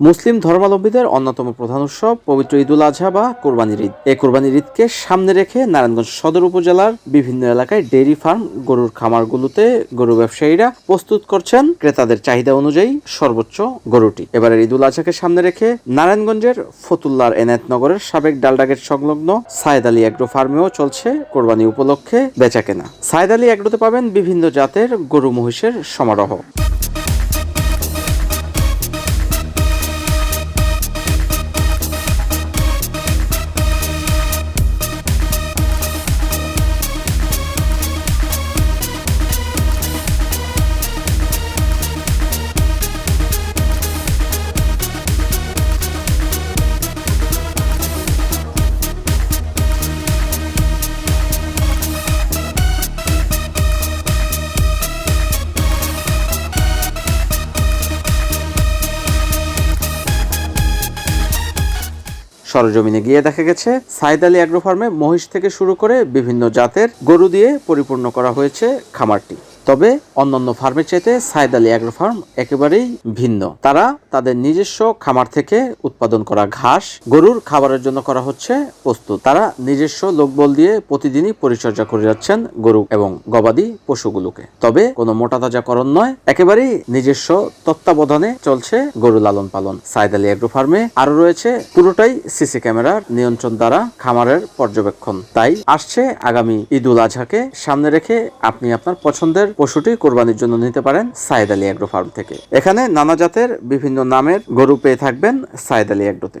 মুসলিম ধর্মাবলম্বীদের অন্যতম প্রধান উৎসব পবিত্র ঈদুল আজহা বা কোরবানির ঈদ। এই কোরবানির ঈদকে সামনে রেখে নারায়ণগঞ্জ সদর উপজেলার বিভিন্ন এলাকায় ডেইরি ফার্ম, গরুর খামারগুলোতে গরু ব্যবসায়ীরা প্রস্তুত করছেন ক্রেতাদের চাহিদা অনুযায়ী সর্বোচ্চ গরুটি। এবারের ঈদুল আজহাকে সামনে রেখে নারায়ণগঞ্জের ফতুল্লার এনায়েতনগরের সাবেক ডালডাগের সংলগ্ন সায়েদ আলী অ্যাগ্রো ফার্মেও চলছে কোরবানি উপলক্ষে বেচাকেনা। সায়েদ আলী অ্যাগ্রোতে পাবেন বিভিন্ন জাতের গরু মহিষের সমারোহ। সরজমিনে গিয়ে দেখা গেছে, সাইদ আলী অ্যাগ্রো ফার্মে মহিষ থেকে শুরু করে বিভিন্ন জাতের গরু দিয়ে পরিপূর্ণ করা হয়েছে খামারটি। তবে অন্যান্য ফার্মের চাইতে সাইদ আলী অ্যাগ্রো ফার্ম একেবারেই ভিন্ন। তারা তাদের নিজস্ব খামার থেকে উৎপাদন করা ঘাস গরুর খাবারের জন্য করা হচ্ছে প্রস্তুত। তারা নিজস্ব লোকবল দিয়ে প্রতিদিনই পরিচর্যা করে যাচ্ছেন গরু এবং গবাদি পশুগুলোকে। তবে কোনো মোটা তাজাকরণ নয়, একেবারেই নিজস্ব তত্ত্বাবধানে চলছে গরু লালন পালন। সাইদ আলী অ্যাগ্রো ফার্মে আরও রয়েছে পুরোটাই সিসি ক্যামেরার নিয়ন্ত্রণ দ্বারা খামারের পর্যবেক্ষণ। তাই আসছে আগামী ঈদ উল আজহাকে সামনে রেখে আপনি আপনার পছন্দের পশুটি কোরবানির জন্য নিতে পারেন সাইদ আলী অ্যাগ্রো ফার্ম থেকে। এখানে নানা জাতের বিভিন্ন নামের গরু পেয়ে থাকবেন সাইদ আলী অ্যাগ্রোতে।